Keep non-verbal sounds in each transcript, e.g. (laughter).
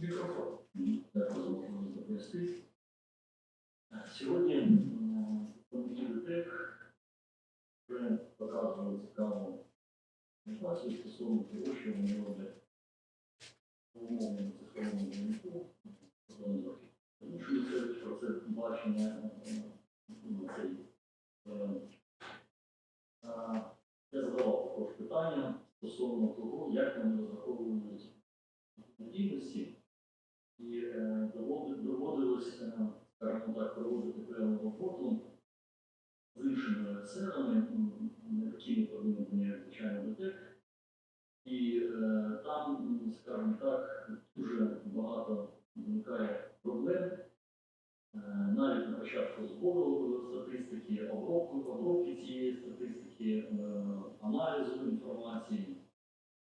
Мікрофон. Сьогодні м, комітет ТЕК вже показували цікаву інформацію стосовно того, що вони цифровому ринку. Тому бачення е, Я задавав також питання стосовно того, як вони розраховують надійності, і е, доводилось, е, скажімо так, проводити певну роботу з іншими сферами, м, не такими як звичайно ДТЕК. І е, там, скажімо так, дуже багато виникає проблем. Навіть на початку збору статистики, обробки, обробки цієї статистики, аналізу інформації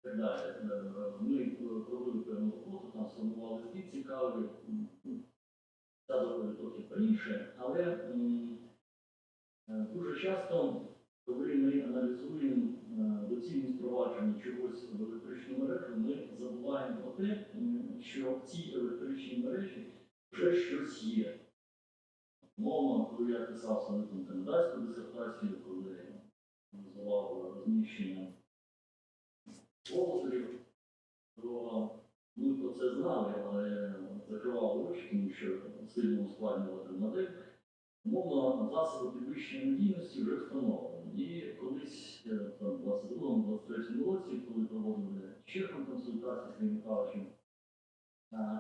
Ми провели певну роботу, там сформували звіт цікавий, ну, трохи по-інше, але е, дуже часто, коли ми аналізуємо е, доцільність впровадження чогось в електричну мережу, ми забуваємо про те, що в цій електричній мережі вже щось є. Мовно, коли я писав там кандидатську дисертацію, коли називав розміщення голосів, то ми про це знали, але закривали очі, тому що сильно ускладнювати модель. Умовно, засоби підвищення надійності вже встановлені. І колись е, там, в 22-23 році, коли проводили ще там консультації з Михайловичем,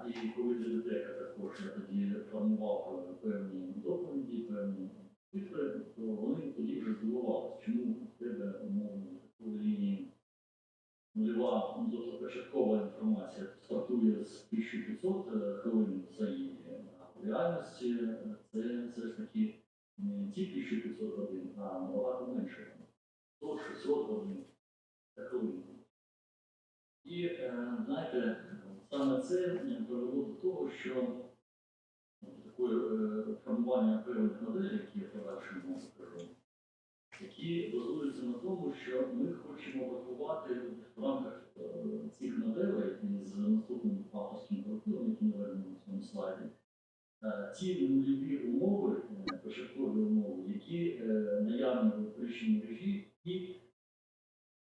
І коли бібліотека також я тоді формував певні доповіді, певні цифри, то вони тоді вже здивувалися, чому в тебе умовно такої лінії нульова, ну, тобто початкова інформація стартує з 1500 е, хвилин за її, в реальності е, це все ж таки не ті 1500 годин, а набагато менше, 100-600 годин за хвилину. І е, знаєте, саме це привело до того, що е, формування певних моделей, які я подальшому покажу, які базуються на тому, що ми хочемо врахувати в рамках цих моделей з наступним авторським колективом, який наведено на цьому слайді, е, ті нульові умови, е, початкові умови, які е, наявні в електричній мережі, і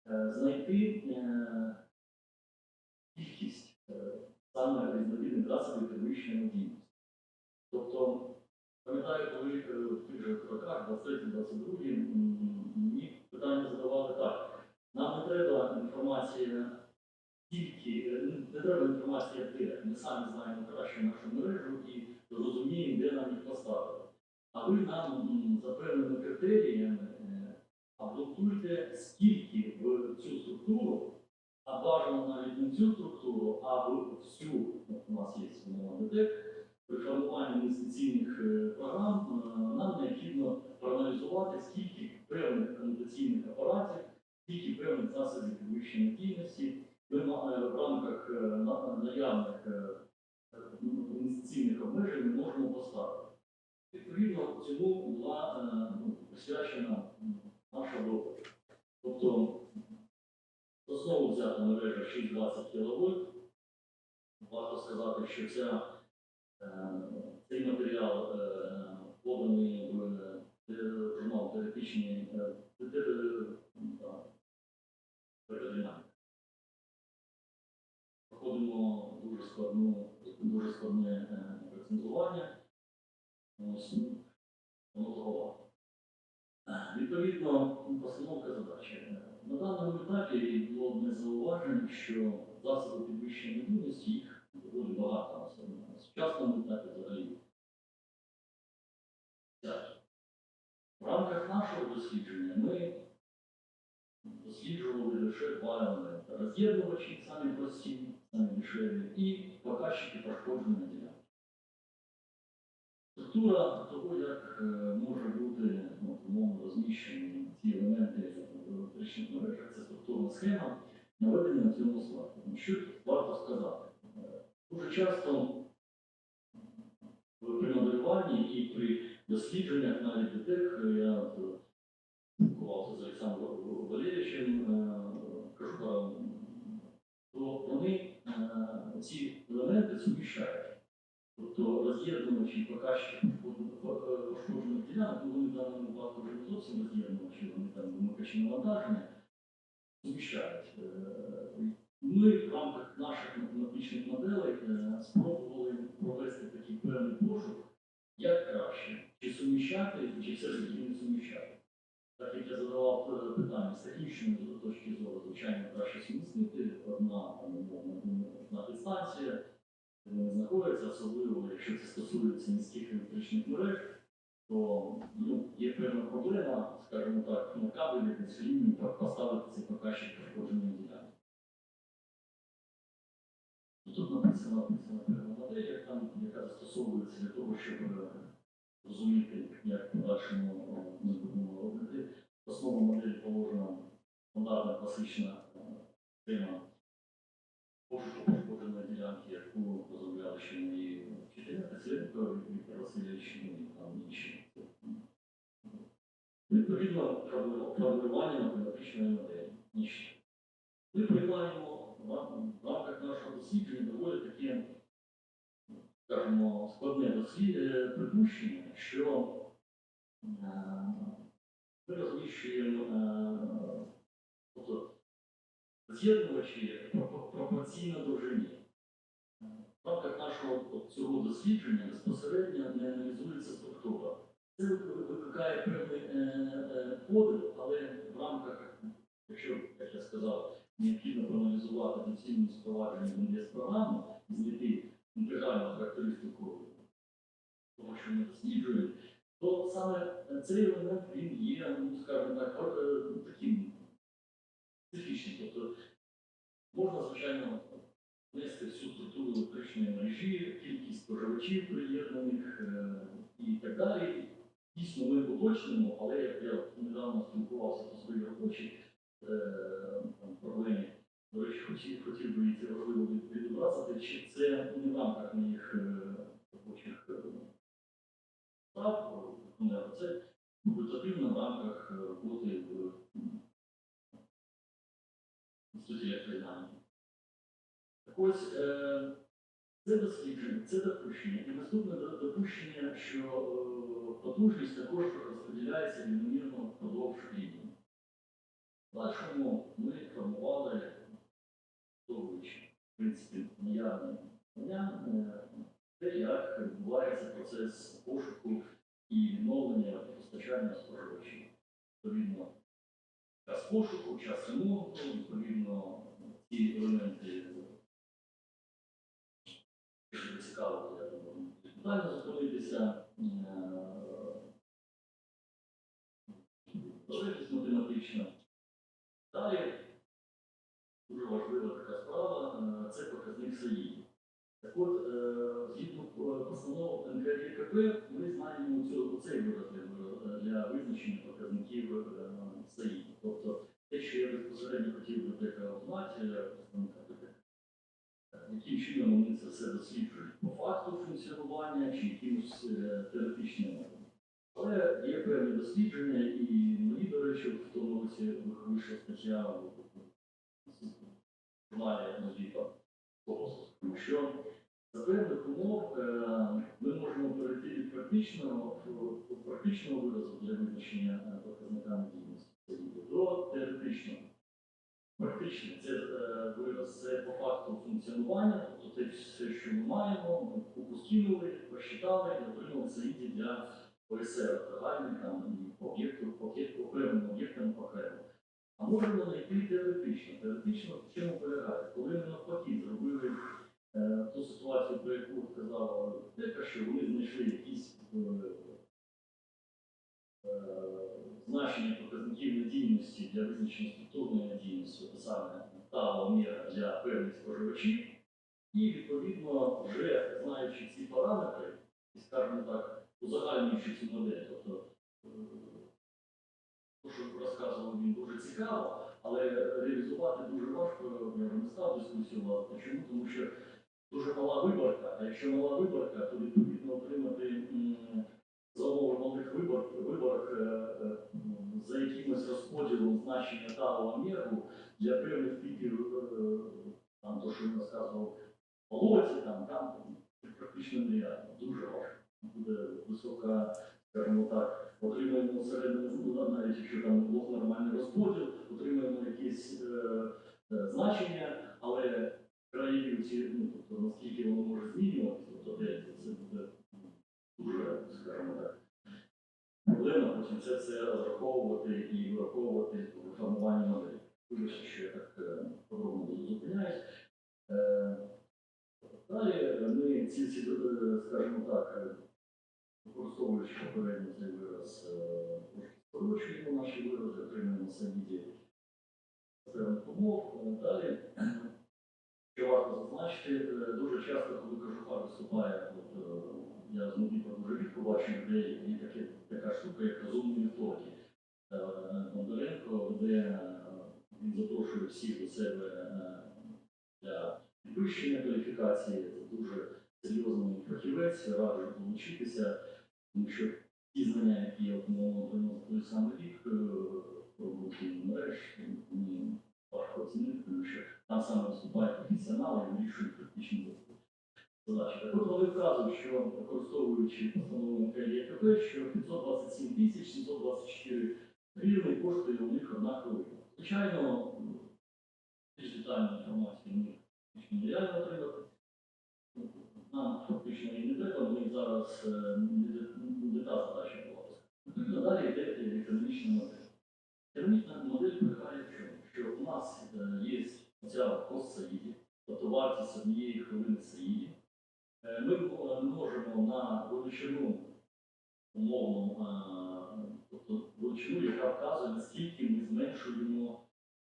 знайти кількість саме різновидних засобів підвищення надійності. Тобто, пам'ятаю, коли в тих же роках, 23-22, мені питання задавали так. Нам не треба інформація треба інформація де. Ми самі знаємо краще нашу мережу і розуміємо, де нам їх поставити. А ви нам за певними критеріями е, адаптуйте, скільки в цю структуру а бажано навіть не цю структуру, а в всю, у нас є ДТЕК, при формуванні інвестиційних е, програм е, нам необхідно проаналізувати, скільки певних комутаційних апаратів, скільки певних засобів підвищення надійності ми е, в рамках е, наявних е, е, інвестиційних обмежень можемо поставити. Відповідно, цьому була е, ну, присвячена наша доповідь. Тобто основу взята мережа 620 кВт. Варто сказати, що ця, е, цей матеріал е, поданий в е, журнал теоретичний е, Проходимо дуже складну, дуже складне е, рецензування. Ну, голова. Відповідно, постановка задачі. Е, На даному етапі було одне зауваження, що засоби підвищення надійності їх доволі багато, особливо на сучасному етапі взагалі. В рамках нашого дослідження ми досліджували лише два елементи. Роз'єднувачі самі прості, дешеві, і показчики пошкодження ділянки. Структура того, як е, може бути ну, умовно розміщені ці елементи в електричних мережах, це структурна схема, наведення на цьому слайді. Що варто сказати? Дуже часто при моделюванні і при дослідженнях навіть ДТЕК, я е, спілкувався з Олександром Валерійовичем, кажу, то вони ці елементи суміщають. Тобто роз'єднувачі показчики пошкоджених ділянок, вони в даному випадку вже не зовсім роз'єднувачі, вони там вимикачі навантаження, суміщають. Е, Ми в рамках наших математичних моделей е, спробували провести такий певний пошук, як краще, чи суміщати, чи все ж таки не суміщати. Так я задавав е, питання з технічної точки зору, звичайно, краще сумістити одна одна підстанція, де вони знаходяться, особливо якщо це стосується міських електричних мереж, то ну, є певна проблема, скажімо так, на кабелі десь поставити цей показчик пошкодженої ділянки. Тут написано, написано модель, як там, яка застосовується для того, щоб е, розуміти, як в подальшому е, ми будемо робити. Основу моделі положена стандартна класична е, тема пошуку пошкодженої ділянки, яку розробляли ще мої вчителі Тесленко, Віктор Васильович і там інші. Відповідно, формулювання математичної моделі. Ми приймаємо в рамках нашого дослідження доволі таке, скажімо, складне припущення, що е, ми розміщуємо е, тобто, з'єднувачі пропорційно довжині. В рамках нашого цього дослідження безпосередньо не аналізується структура. Це викликає певний е, подив, але в рамках, якщо, як я сказав, необхідно проаналізувати доцільність впровадження МДС програму і знайти інтегральну характеристику того, що ми досліджуємо, то саме цей елемент він є, ну, скажімо так, е, таким специфічним. Тобто можна, звичайно, внести всю структуру електричної мережі, кількість споживачів приєднаних е, і так далі. Дійсно, ми уточнимо, але як я недавно спілкувався по своїй робочій е, проблемі, до речі, хотів, би її важливо від- відобразити, чи це не в рамках моїх робочих е, це факультативно в рамках роботи в інституті електрознання. Так ось, е, це дослідження, це допущення. І наступне допущення, що е, потужність також розподіляється рівномірно впродовж лінії. В першому ми формували в принципі, наявне знання, е, те, як відбувається процес пошуку і відновлення постачання споживачів. Відповідно, час пошуку, час ремонту, відповідно, ці елементи Якщо цікаво, я думаю, детально зупинитися. Залежність математична. Далі дуже важлива така справа е, це показник САІ. Так от, е, згідно е, постанов НКРЄКП, ми знаємо цю, цей вираз для- визначення показників е, САІ. Тобто те, що я безпосередньо хотів би е, представника яким чином вони це все досліджують по факту функціонування чи якимось е, теоретичним методом. Але є певні дослідження, і мені, до речі, в тому році вийшла стаття в журналі Нозіка що за певних умов ми можемо перейти від практичного, практичного виразу для визначення е, показника надійності до теоретичного. Практичний це е, вираз це по факту функціонування, тобто те все, що ми маємо, купу посчитали і отримали заїзді для ОСР загальних там об'єктів, окремим об'єктам окремо. А можемо знайти теоретично. Теоретично в чому полягає? Коли ми навпаки зробили ту ситуацію, про яку сказала Дека, що вони знайшли якісь е, е, значення показників надійності для визначення структурної надійності, те саме та міра для певних споживачів, і відповідно вже знаючи ці параметри, і скажімо так, узагальнюючи цю модель, тобто е, те, що розказував він дуже цікаво, але реалізувати дуже важко, я вже не став дискусію. Чому? Тому що дуже мала виборка, а якщо мала виборка, то відповідно отримати за малих вибор, виборок м, за якимось розподілом значення талого міру для певних типів, там то, що він розказував, болоті, там, там практично нереально, дуже важко. Буде висока, скажімо так, отримуємо середину, ну, навіть якщо там блок нормальний розподіл, отримуємо якісь е, е, значення, але країни ну, тобто наскільки воно може змінюватися, тобто це буде дуже, скажімо так, проблема, потім це все розраховувати і враховувати в формуванні моделі. Вибачте, що я так е, подробно тут зупиняюсь. Е, Далі ми ці всі, е, скажімо так, використовуючи попередньо цей вираз, скорочуємо наші вирази, отримуємо самі певних умов. Далі, що варто зазначити, е, дуже часто, коли кажуха виступає, от, е, я з Дніпра дуже рідко людей, є таке, така штука, як розумні вівторки. Е, Бондаренко веде, е, він запрошує всіх до себе для підвищення кваліфікації, це дуже серйозний фахівець, раджу долучитися, тому що ті знання, які я отримав той самий рік е, роботи мереж, мені важко оцінити, тому що там саме виступають професіонали і вирішують практичні задачі. От вони вказують, що використовуючи постанову КЛЄКП, що 527 тисяч 724 гривень коштує у них одна хвилина. Звичайно, більш детальну інформацію ми фактично нереально отримати. Нам фактично і не треба, ми зараз е, не та задача була. Відповідно, далі йде економічна модель. Економічна модель полягає в чому? Що у нас е, є ця кост Саїді, тобто вартість однієї хвилини Саїді. Е, Ми мо- можемо на величину умовну, е, тобто величину, яка вказує, наскільки ми зменшуємо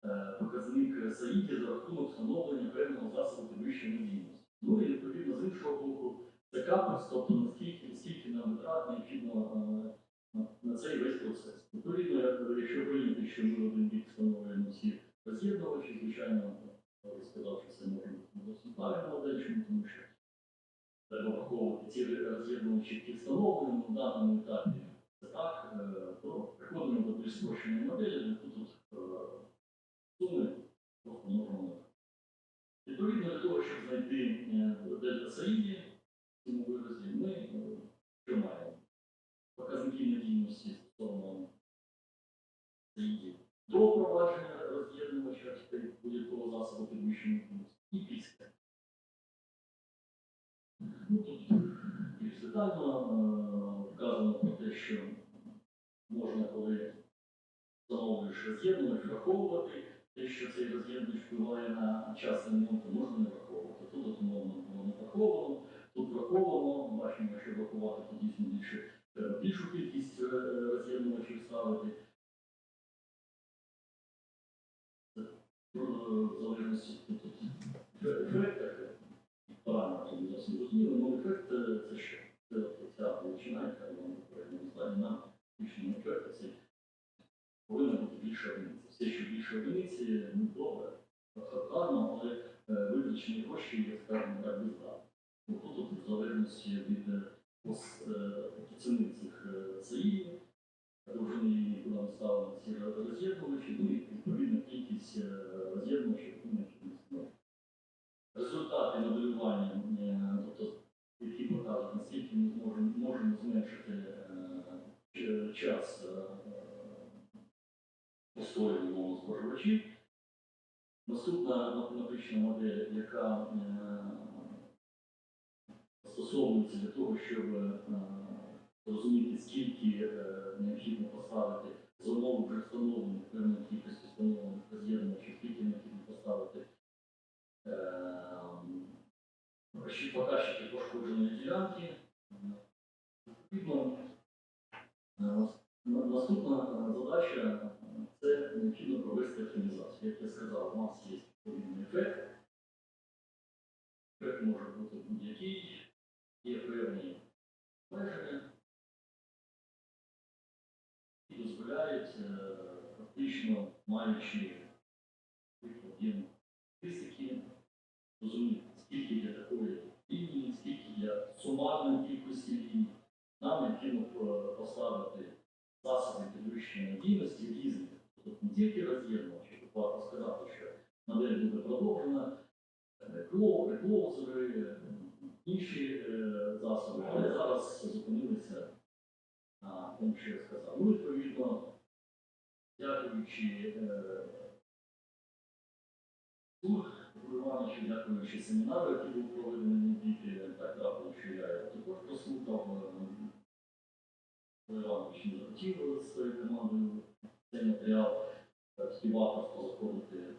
е, показник Саїді за рахунок встановлення певного засобу підвищення надійності. Ну і відповідно з іншого боку, це капець, тобто наскільки, скільки нам витрат необхідно е, на цей весь процес. Відповідно, якщо прийняти, що ми один бік встановлюємо всі роз'єднувачі, звичайно, я сказав, що це може бути правильна чому тому що треба враховувати ці роз'єднувачі, які встановлені на даному етапі. Це так, е, то приходимо до більш моделі, де тут е, суми просто можемо. Відповідно для того, щоб знайти е, дельта Саїді в цьому виразі, ми що маємо? Показники надійності стосовно Саїді до впровадження роз'єднувача та будь-якого засобу підвищення надійності і детально е, вказано про те, що можна, коли встановлюєш роз'єднувач, враховувати те, що цей роз'єднувач впливає на час ремонту, можна не враховувати. Тут умовно було не враховано, тут враховано, бачимо, що врахувати тут дійсно більше, більшу кількість е, роз'єднувачів ставити. В залежності тут тут ефект, ефект, не зовсім зрозуміло, але ефект це що? Це ця величина, яка була на попередньому складі, нам більшому ефекту це повинна бути більше одиниці. Все, що більше одиниці, ну добре, гарно, але витрачені гроші, є, скажімо так, бездатні. Ну, Тут в залежності від ціни цих ЦАІ, довжини ми ці роз'єднувачі, ну і відповідно кількість е, роз'єднувачів, які необхідно встановити. Результати моделювання, е, тобто, які показують, наскільки ми зможемо, можемо зменшити е, час постою умовно споживачів. Наступна математична модель, яка застосовується для того, щоб зрозуміти, скільки е, необхідно поставити з умови вже встановлених певної кількості встановлених роз'єднувачів, скільки необхідно поставити е, ще показчики пошкодженої ділянки. Наступна задача це необхідно провести оптимізацію. Як я сказав, у нас є відповідний ефект. Ефект може бути будь-який, є певні обмеження, дозволяють е, фактично маючи один фізики, розуміти, скільки для такої лінії, скільки для сумарної кількості ліній. Нам необхідно е, поставити засоби підвищення надійності різних. Тобто не тільки роз'єднувачі, тут варто сказати, що модель буде продовжена. Реклозери, інші е, засоби, але зараз зупинилися на тому, що я сказав. Ну, відповідно, дякуючи Івановичу, дякуючи семінару, який був проведений діти, так трапило, що я також прослухав. Павло Іванович не захотів з своєю командою цей матеріал співавторство заходити.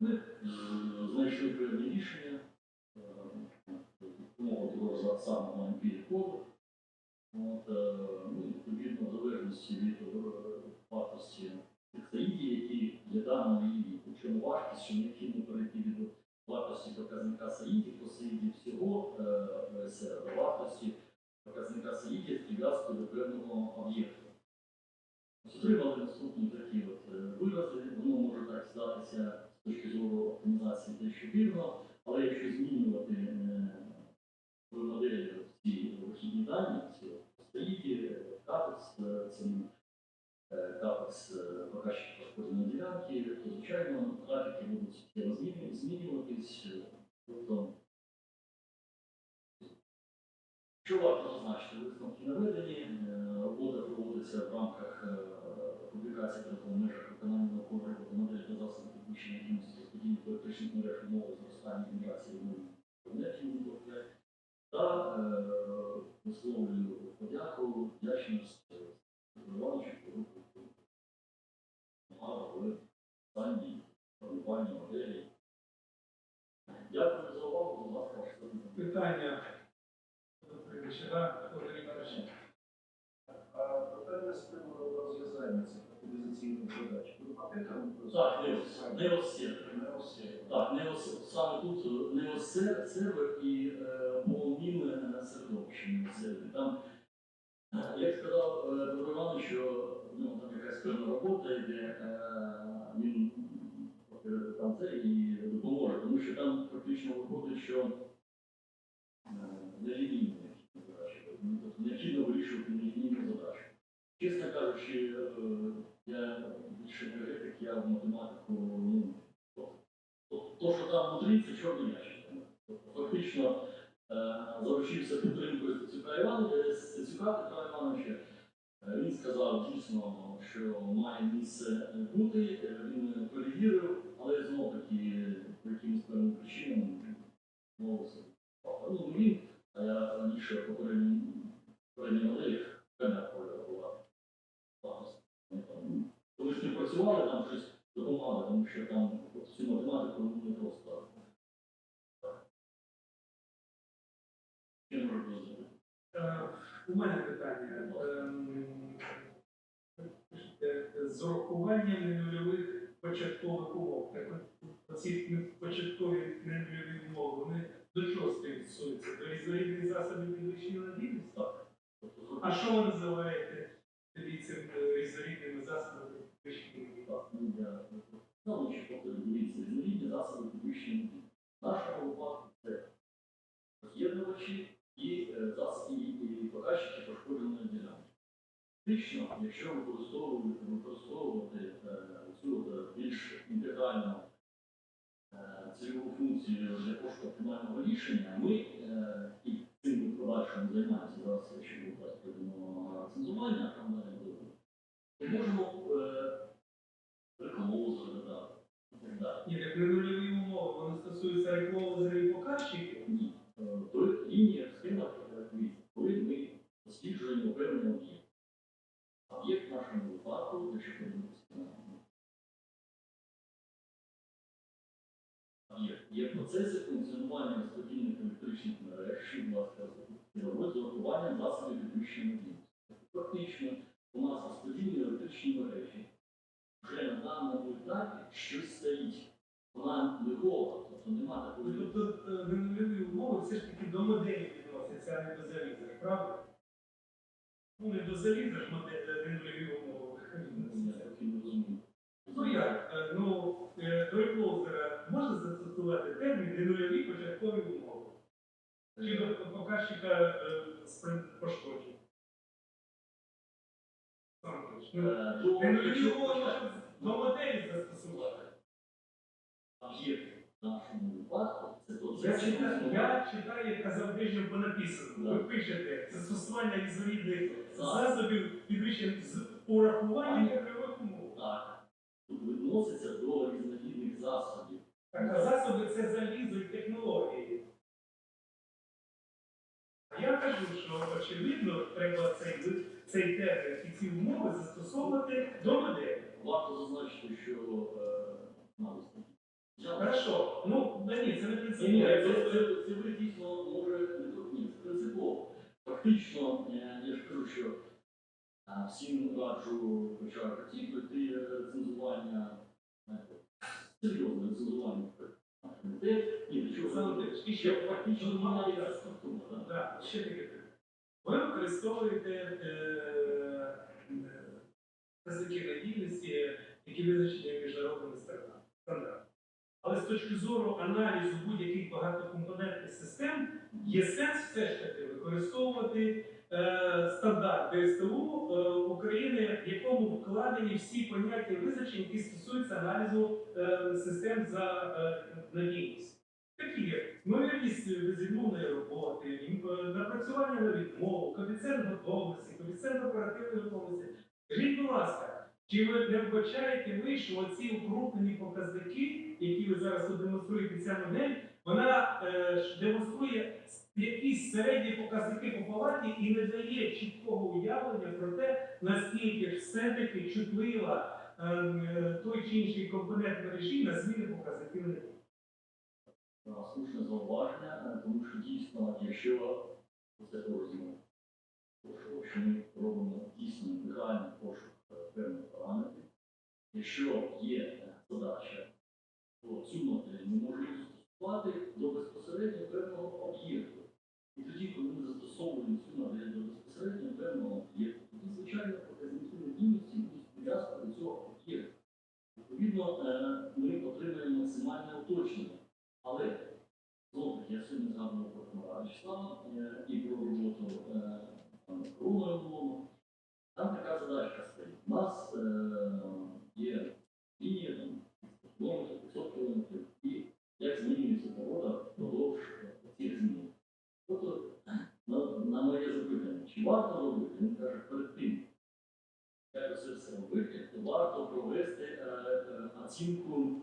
Ми знайшли певні рішення, допомогу того самого маленький коду. От, е, ну, відповідно, в залежності від е, вартості саїдів, які є даними і причому вартість, що необхідно перейти від вартості показника саїдів до саїдів всього е, до вартості показника саїдів прив'язки до певного об'єкту. Отримали наступні такі от е, вирази, воно може так здатися з точки зору оптимізації дещо вірно, але якщо змінювати е, в моделі ці вихідні дані, е, капекс е, показчик пошкодженої ділянки, то звичайно графіки будуть змінюватись. е, Тобто, що варто зазначити, висновки наведені, е, робота проводиться в рамках публікації в межах виконання наукової роботи моделі та засобів підвищення якості розподілення електричних мереж умови зростання генерації енергії тобто, та висловлюю подяку, вдячність е, Магара в стані формування моделі. Дякую за увагу, будь ласка. Питання Прибічера, Володимир Іванович. Питання з приводу розв'язання цих оптимізаційних задач. Ви пам'ятаєте? Так, не. Так, не саме тут е, не сервер і е, ось сервер. Там, як сказав е, Петро Іванович, що ну, там якась певна робота йде, е, він там це і допоможе, тому що там практично виходить, що е, нелінійні задачі. Ну, Тобто необхідно вирішувати нелінійну задачу. Чесно кажучи, я більше енергетик, я в математику, ну, то, що там внутрі, це чорний ящик. Тобто, Фактично заручився підтримкою Стецюка Івановича, Стецюка Петра Івановича. Е, Він сказав дійсно, що має місце бути, е, він перевірив, але знову таки по якимось певним причинам мовився. Ну, він, а я раніше попередній моделі поля була. Коли ж не працювали, там щось допомагали, тому що там цю математику не просто. Урахуванням ненульових початкових умов. Так оці початкові ненульові умови, вони до чого стосуються? До різновидних засобів підвищення надійності? А що ви називаєте цим е, засобами підвищення надійності? Різноманітні засоби підвищення. В нашому випадку це роз'єднувачі і засоби і, показчики пошкодженої ділянки. Фактично, якщо використовувати, використовувати е, цю е, більш інтегральну е, цільову функцію для пошуку оптимального рішення, ми і цим подальшому займаємося зараз, якщо зараз прийдемо цензування. Ми можемо так далі. Ні, так ненульові умови, вони стосуються реклами і показчиків. Ні. То лінія схема коли ми досліджуємо певний об'єкт. Об'єкт нашому випадку, на об'єкт, є процеси функціонування розподільних електричних мереж, що, керують з урахуванням засобів підвищення мобільності. Фактично, у нас розподільні електричні мережі вже на даному етапі щось стоїть. Вона не гола, тобто нема такої. Тобто е, ненульові умови все ж таки до моделі відносяться, а не до заліза, правда? Ну, не до відносяться. таки не розумію. Ну як? Е, Ну, е, до реклозера можна застосувати термін ненульові початкові умови? Чи до показчика е, пошкоджень? Кажеш, ну, якщо умови можна до моделі застосувати. об'єкт, випадку це Я читаю, я читаю, як казав Брежнєв, по написано. Ви пишете застосування візовідних засобів підвищень з урахуванням польових умов. Так, тут відноситься до різноманітних засобів. Так, а засоби це залізо і технології. А я кажу, що очевидно треба цей, цей термін і ці умови застосовувати до моделі. Варто зазначити, що е. Хорошо, ну да ні, це не принципово. ні, це, це, це ви дійсно може не то- ні, це принципово. Фактично, е, я ж кажу, що всім раджу хоча б артикли, ти е, цензування, е, серйозне цензування. Ні, до чого і ще фактично міняється структура. так? Ще таке. Ви використовуєте показники надійності, які визначені міжнародними стандартами. Але з точки зору аналізу будь-яких багатокомпонентних систем є сенс все ж таки використовувати е, стандарт ДСТУ е, України, в якому вкладені всі поняття і визначення, які стосуються аналізу е, систем за е, надійністю. Такі як ймовірність безвідмовної роботи, е, напрацювання на відмову, коефіцієнт готовності, коефіцієнт оперативної готовності. Скажіть, будь ласка, чи ви не вбачаєте ви, що оці укрупнені показники, які ви зараз тут демонструєте, ця модель, вона е, демонструє якісь середні показники по палаті і не дає чіткого уявлення про те, наскільки ж все-таки чутлива е, той чи інший компонент мережі на зміни показників. Е, Слушне зауваження, е, тому що дійсно, якщо це розуміємо, що ми робимо дійсно інтегральний пошук певних параметрів, якщо є задача, то цю модель ми можемо застосувати до безпосередньо певного об'єкту. І тоді, коли ми застосовуємо цю модель до безпосередньо певного об'єкту, тоді, звичайно, показники надійності будуть прив'язані до цього об'єкту. Відповідно, е, ми отримаємо максимальне уточнення. Але знову я сьогодні згадував про Комара е, і про роботу е, пана Там така стоїть. У нас е, є лінія кілометрів, 500 кілометрів, і як змінюється погода впродовж цих змін. Тобто, на, моє запитання, чи варто робити, він каже, перед тим, як це все робити, то варто провести е, е, оцінку,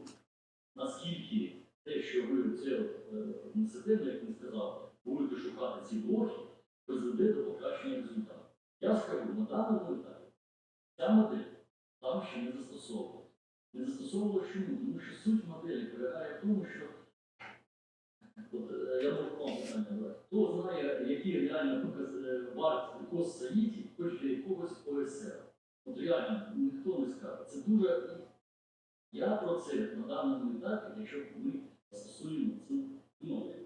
наскільки те, що ви це е, ну, як він сказав, будете шукати ці блоки, призведе до покращення результату. Я скажу, на даному етапі ця модель там ще не застосовувалася. Не застосовувалася чому? Тому що суть моделі полягає в тому, що от, е, я можу вам питання задати. Хто знає, які реально е, варт кост Саїді, хоч для якогось ОСР? От реально ніхто не скаже. Це дуже. Я про це на даному етапі, якщо ми застосуємо цю модель,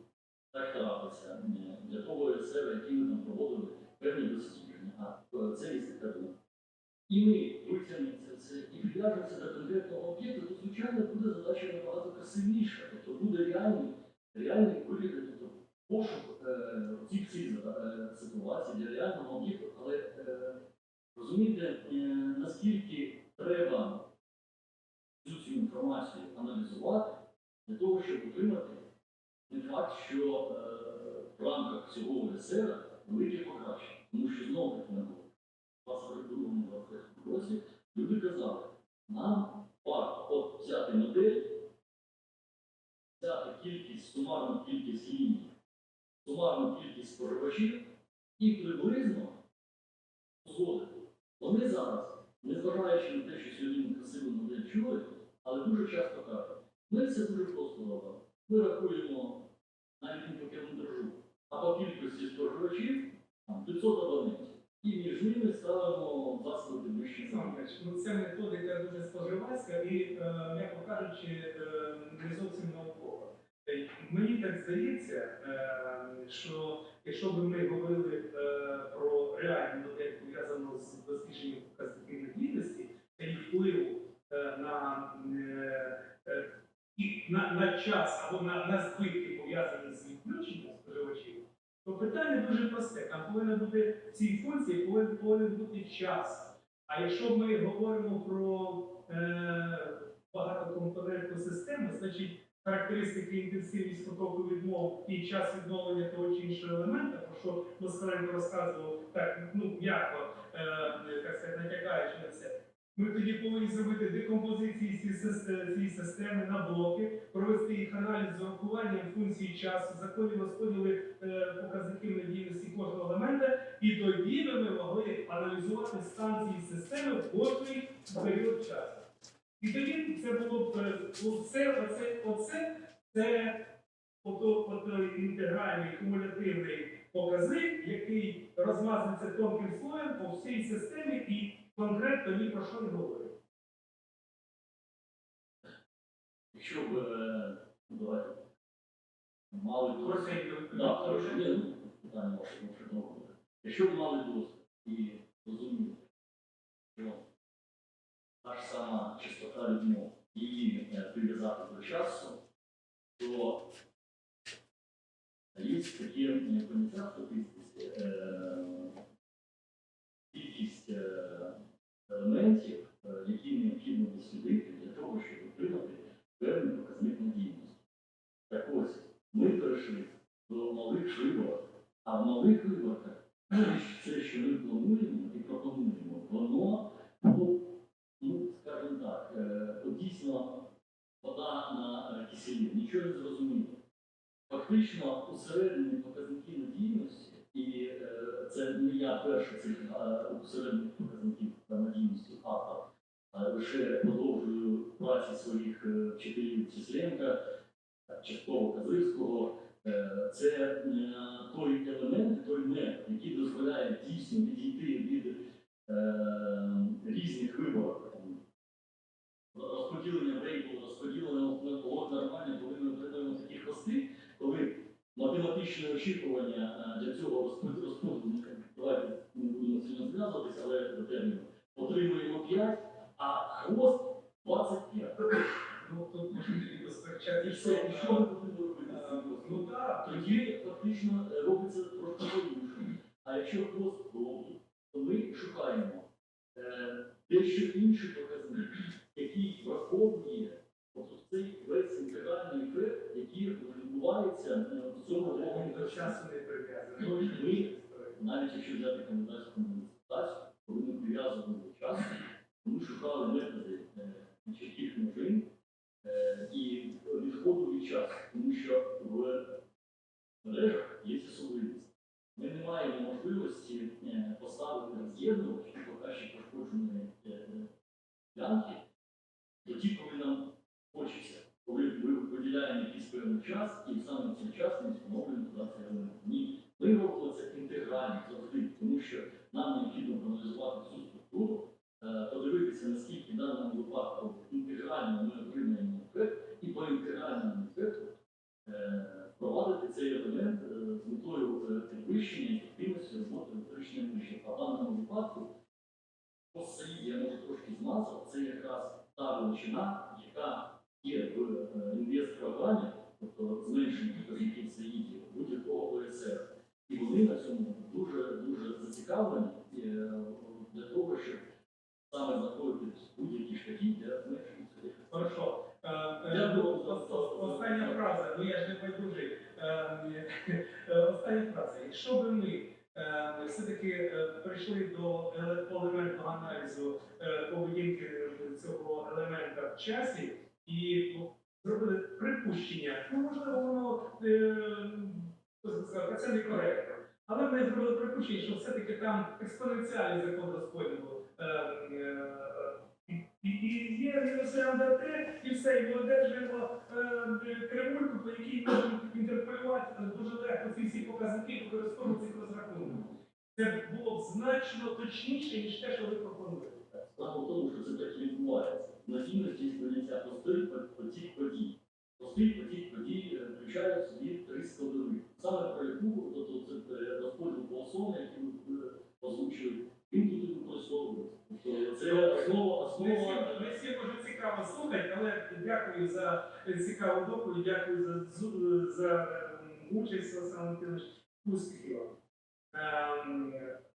так трапиться е, для того ОСР, який ми там проводили певні дослідження, а це така І ми витягнемо це і прив'яжемося до конкретного об'єкту, то звичайно буде задача набагато красивіша. Тобто буде реальний, реальний вигляд, тобто пошук е, цих е, ситуацій для реального об'єкту, але е, розумієте, е, наскільки треба всю цю інформацію аналізувати для того, щоб отримати не факт, що е, в рамках цього ОСР велике покращення. Тому що знову таки на у 22 році люди казали, нам варто взяти модель, взяти кількість, сумарну кількість ліній, сумарну кількість споживачів і приблизно узгодити. Вони зараз, незважаючи на те, що сьогодні ми красиву модель чули, але дуже часто кажуть, ми це дуже просто робимо. Ми рахуємо навіть не по кілометражу, а по кількості споживачів 500 абонентів. І між ними ставимо засоби. Олександр, ну це методика дуже споживацька і, е, м'яко кажучи, е, не зовсім наукова. Е, Мені так здається, що якщо б ми говорили про реальну модель, пов'язану з дослідженням показників надійності та їх впливу на, на, на час або на, на збитки, пов'язані з відключенням то питання дуже просте. Там повинна бути в цій функції повинен, повинен бути час. А якщо ми говоримо про е, багатокомпонентну систему, значить характеристики інтенсивність потоку відмов і час відновлення того чи іншого елемента, про що Москаленко розказував так, ну м'яко, е, так сказати, натякаючи на це. Ми тоді повинні зробити декомпозиції цієї системи, на блоки, провести їх аналіз з урахуванням функції часу, законів розподіли е, показників надійності кожного елемента, і тоді би ми могли аналізувати стан цієї системи в кожний період часу. І тоді це було б е, оце, оце, оце це інтегральний кумулятивний показник, який розмазується тонким слоєм по всій системі і конкретно ні про що не говорить. Якщо б, е, ну, давайте, мали досвід, да, хорошо, ні, ну, питання ваше, тому що. Якщо б мали досвід і розуміли, що та ж сама частота відмов, її е, прив'язати до часу, то є таке е, поняття е, кількість е, елементів, е, які необхідно дослідити для того, щоб отримати певний показник надійності. Так ось, ми перейшли до малих виборок, а в малих виборках (clears throat) це, що ми плануємо і пропонуємо, воно, ну, ну скажімо так, е, дійсно вода на киселі, нічого не зрозуміло. Фактично усередині показники надійності, і е, це не я перший цих е, показників надійності автор, а лише продовжую праці своїх е, вчителів Численка, частково Казирського. Е, Це е, той елемент, той метод, який дозволяє дійсно відійти від різних виборок. Там, Розподілення рейку, розподілення блок нормально повинно отримати такі хвости, коли математичне очікування для цього розподілення, давайте не будемо сильно зв'язуватися, але до терміну, отримуємо 5, а хвост 25. Ну тут можна тоді І все, і що ми будемо робити? Ну так, Тоді фактично е, робиться трошки по-іншому. А якщо хвост довгий, то ми шукаємо дещо інший показник, який враховує цей весь інтегральний ефект, який відбувається в цьому довгому до часу не прив'язаний. Ну, ми- навіть якщо взяти кандидатську коли ми прив'язували до часу, ми шукали методи е, чітких множин е, і відходу від часу, тому що в мережах є особливість. Ми не маємо можливості е, поставити роз'єднувач і покращити пошкоджені ділянки тоді, коли нам хочеться, коли ми виділяємо якийсь певний час, і саме цей час ми встановлюємо туди цей елемент. Ні, ми робимо це інтегрально завжди, тому що нам необхідно проаналізувати цю структуру, е, подивитися, наскільки в даному випадку інтегрально ми отримаємо ефект, і по інтегральному ефекту е, впровадити цей елемент е, з метою е, підвищення ефективності роботи А в даному випадку по САІДі я може трошки змазав, це якраз та величина, яка є в е, інвест-програмі, тобто зменшення показників САІДів будь-якого ОСР. І вони на цьому дуже дуже зацікавлені е, для того, щоб саме знаходити будь-які шляхи для зменшення цих Хорошо. Е, Остання фраза, ну я ж не байдужий. Остання фраза. Якщо би ми все-таки е, прийшли до еле- елементного аналізу е, поведінки цього елемента в часі і ну, зробили припущення, ну можливо, воно е, сказав, це не коректно. Але ми зробили припущення, що все-таки там експоненціальний закон розподілу. е, е, і, є мінусом ДТ, і все, і ми одержуємо е, кривульку, по якій можемо інтерполювати дуже легко ці всі показники розрахунків. Це було б значно точніше, ніж те, що ви пропонуєте. Справа в тому, що це так і відбувається. Надійності сприйняття простий потік подій. Простий потік подій е, включає в собі три складові. Саме про яку тобто це е, розподіл по основі, який ви е, озвучили, він тут використовується. Тобто це основа, основа не всім може цікаво слухати, але дякую за цікаву доповідь, дякую за, за ем, участь, Олександр Валентинович. Успіхів вам. 嗯